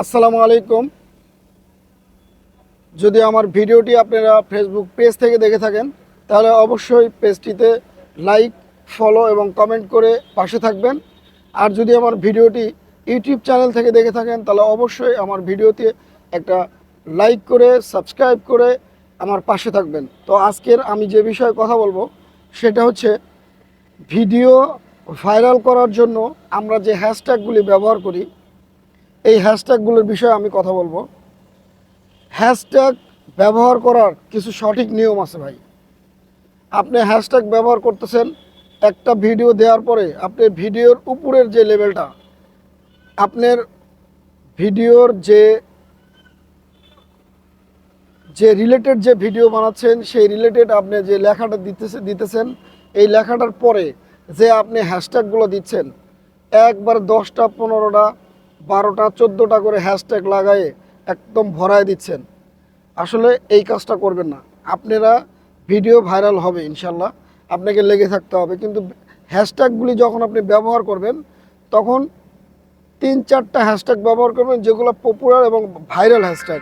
আসসালামু আলাইকুম। যদি আমার ভিডিওটি আপনারা ফেসবুক পেজ থেকে দেখে থাকেন, তাহলে অবশ্যই পেজটিতে লাইক ফলো এবং কমেন্ট করে পাশে থাকবেন। আর যদি আমার ভিডিওটি ইউটিউব চ্যানেল থেকে দেখে থাকেন, তাহলে অবশ্যই আমার ভিডিওতে একটা লাইক করে সাবস্ক্রাইব করে আমার পাশে থাকবেন। তো আজকের আমি যে বিষয়ে কথা বলব, সেটা হচ্ছে ভিডিও ভাইরাল করার জন্য আমরা যে হ্যাশট্যাগুলি ব্যবহার করি এই হ্যাশট্যাগুলোর বিষয়ে আমি কথা বলব। হ্যাশট্যাগ ব্যবহার করার কিছু সঠিক নিয়ম আছে ভাই। আপনি হ্যাশট্যাগ ব্যবহার করতেছেন, একটা ভিডিও দেওয়ার পরে আপনি ভিডিওর উপরের যে লেভেলটা, আপনার ভিডিওর যে যে রিলেটেড যে ভিডিও বানাচ্ছেন, সেই রিলেটেড আপনি যে লেখাটা দিতেছে দিতেছেন, এই লেখাটার পরে যে আপনি হ্যাশট্যাগুলো দিচ্ছেন, একবার দশটা, পনেরোটা বারোটা, চোদ্দোটা করে হ্যাশট্যাগ লাগায়ে একদম ভরায় দিচ্ছেন। আসলে এই কাজটা করবেন না। আপনারা ভিডিও ভাইরাল হবে ইনশাল্লাহ। আপনাকে লেগে থাকতে হবে। কিন্তু হ্যাশট্যাগুলি যখন আপনি ব্যবহার করবেন, তখন তিন, চারটা হ্যাশট্যাগ ব্যবহার করবেন, যেগুলো পপুলার এবং ভাইরাল হ্যাশট্যাগ